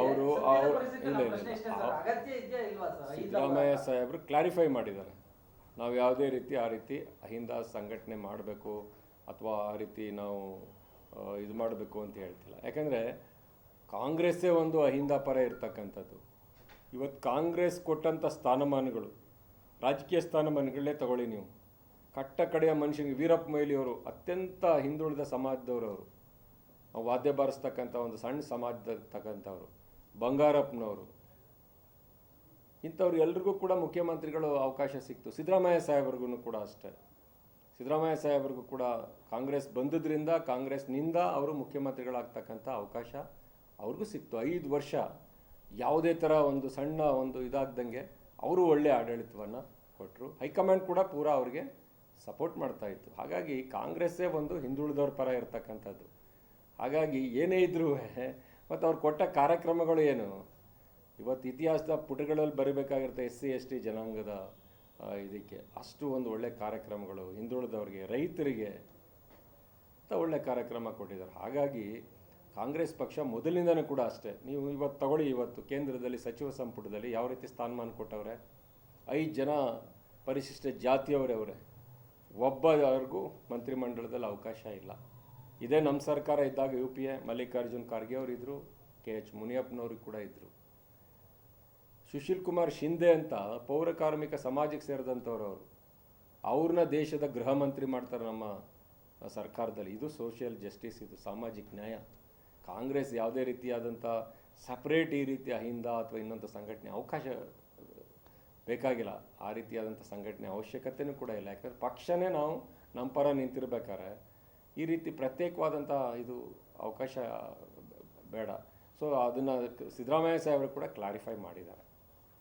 ಅವರು ಸಿದ್ದರಾಮಯ್ಯ ಸಾಹೇಬರು ಕ್ಲಾರಿಫೈ ಮಾಡಿದ್ದಾರೆ. ನಾವು ಯಾವುದೇ ರೀತಿ ಆ ರೀತಿ ಅಹಿಂದ ಸಂಘಟನೆ ಮಾಡಬೇಕು ಅಥವಾ ಆ ರೀತಿ ನಾವು ಇದು ಮಾಡಬೇಕು ಅಂತ ಹೇಳ್ತಿಲ್ಲ. ಯಾಕಂದರೆ ಕಾಂಗ್ರೆಸ್ಸೇ ಒಂದು ಅಹಿಂದ ಪರ ಇರ್ತಕ್ಕಂಥದ್ದು. ಇವತ್ತು ಕಾಂಗ್ರೆಸ್ ಕೊಟ್ಟಂಥ ಸ್ಥಾನಮಾನಗಳು ರಾಜಕೀಯ ಸ್ಥಾನಮಾನಗಳನ್ನೇ ತಗೊಳ್ಳಿ ನೀವು. ಕಟ್ಟ ಕಡೆಯ ಮನುಷ್ಯನಿಗೆ ವೀರಪ್ಪ ಮೊಯ್ಲಿಯವರು ಅತ್ಯಂತ ಹಿಂದುಳಿದ ಸಮಾಜದವರು ಅವರು ವಾದ್ಯ ಬಾರಿಸ್ತಕ್ಕಂಥ ಒಂದು ಸಣ್ಣ ಸಮಾಜದಲ್ಲಿರ್ತಕ್ಕಂಥವ್ರು, ಬಂಗಾರಪ್ಪನವರು, ಇಂಥವ್ರು ಎಲ್ರಿಗೂ ಕೂಡ ಮುಖ್ಯಮಂತ್ರಿಗಳು ಅವಕಾಶ ಸಿಕ್ತು. ಸಿದ್ದರಾಮಯ್ಯ ಸಾಹೇಬ್ರಿಗೂ ಕೂಡ ಅಷ್ಟೇ. ಸಿದ್ದರಾಮಯ್ಯ ಸಾಹೇಬ್ರಿಗೂ ಕೂಡ ಕಾಂಗ್ರೆಸ್ ಬಂದದ್ರಿಂದ, ಕಾಂಗ್ರೆಸ್ನಿಂದ ಅವರು ಮುಖ್ಯಮಂತ್ರಿಗಳಾಗ್ತಕ್ಕಂಥ ಅವಕಾಶ ಅವ್ರಿಗೂ ಸಿಕ್ತು. ಐದು ವರ್ಷ ಯಾವುದೇ ಥರ ಒಂದು ಸಣ್ಣ ಒಂದು ಇದಾಗ್ದಂಗೆ ಅವರು ಒಳ್ಳೆ ಆಡಳಿತವನ್ನು ಕೊಟ್ಟರು ಹೈಕಮಾಂಡ್ ಕೂಡ ಪೂರಾ ಅವ್ರಿಗೆ ಸಪೋರ್ಟ್ ಮಾಡ್ತಾ ಇತ್ತು. ಹಾಗಾಗಿ ಕಾಂಗ್ರೆಸ್ಸೇ ಒಂದು ಹಿಂದುಳಿದವ್ರ ಪರ ಇರ್ತಕ್ಕಂಥದ್ದು. ಹಾಗಾಗಿ ಏನೇ ಇದ್ರೂ ಮತ್ತು ಅವ್ರು ಕೊಟ್ಟ ಕಾರ್ಯಕ್ರಮಗಳು ಏನು? ಇವತ್ತು ಇತಿಹಾಸದ ಪುಟಗಳಲ್ಲಿ ಬರಬೇಕಾಗಿರುತ್ತೆ ಎಸ್ ಸಿ, ಎಸ್ ಟಿ ಜನಾಂಗದ ಇದಕ್ಕೆ. ಅಷ್ಟು ಒಂದು ಒಳ್ಳೆ ಕಾರ್ಯಕ್ರಮಗಳು ಹಿಂದುಳಿದವ್ರಿಗೆ, ರೈತರಿಗೆ ಅಂತ ಒಳ್ಳೆ ಕಾರ್ಯಕ್ರಮ ಕೊಟ್ಟಿದ್ದಾರೆ. ಹಾಗಾಗಿ ಕಾಂಗ್ರೆಸ್ ಪಕ್ಷ ಮೊದಲಿಂದನೂ ಕೂಡ ಅಷ್ಟೇ. ನೀವು ಇವತ್ತು ತಗೊಳ್ಳಿ, ಇವತ್ತು ಕೇಂದ್ರದಲ್ಲಿ ಸಚಿವ ಸಂಪುಟದಲ್ಲಿ ಯಾವ ರೀತಿ ಸ್ಥಾನಮಾನ ಕೊಟ್ಟವ್ರೆ? ಐದು ಜನ ಪರಿಶಿಷ್ಟ ಜಾತಿಯವರೇ ಅವರೇ. ಒಬ್ಬರಿಗೂ ಮಂತ್ರಿಮಂಡಲದಲ್ಲಿ ಅವಕಾಶ ಇಲ್ಲ. ಇದೇ ನಮ್ಮ ಸರ್ಕಾರ ಇದ್ದಾಗ U P A Mallikarjun Kharge ಅವರಿದ್ದರು K H ಮುನಿಯಪ್ಪನವರು ಕೂಡ ಇದ್ದರು ಸುಶೀಲ್ ಕುಮಾರ್ ಶಿಂದೆ ಅಂತ ಪೌರ ಕಾರ್ಮಿಕ ಸಮಾಜಕ್ಕೆ ಸೇರಿದಂಥವ್ರು ಅವರು. ಅವ್ರನ್ನ ದೇಶದ ಗೃಹ ಮಂತ್ರಿ ಮಾಡ್ತಾರೆ ನಮ್ಮ ಸರ್ಕಾರದಲ್ಲಿ. ಇದು ಸೋಷಿಯಲ್ ಜಸ್ಟಿಸ್, ಇದು ಸಾಮಾಜಿಕ ನ್ಯಾಯ. ಕಾಂಗ್ರೆಸ್ ಯಾವುದೇ ರೀತಿಯಾದಂಥ ಸಪ್ರೇಟ್ ಈ ರೀತಿಯ ಹಿಂದ ಅಥವಾ ಇನ್ನೊಂದು ಸಂಘಟನೆ ಅವಕಾಶ ಬೇಕಾಗಿಲ್ಲ. ಆ ರೀತಿಯಾದಂಥ ಸಂಘಟನೆ ಅವಶ್ಯಕತೆಯೂ ಕೂಡ ಇಲ್ಲ. ಯಾಕಂದ್ರೆ ಪಕ್ಷನೇ ನಾವು ನಮ್ಮ ಪರ ನಿಂತಿರ್ಬೇಕಾದ್ರೆ ಈ ರೀತಿ ಪ್ರತ್ಯೇಕವಾದಂಥ ಇದು ಅವಕಾಶ ಬೇಡ. ಸೊ ಅದನ್ನು ಸಿದ್ದರಾಮಯ್ಯ ಸಾಹೇಬರು ಕೂಡ ಕ್ಲಾರಿಫೈ ಮಾಡಿದ್ದಾರೆ.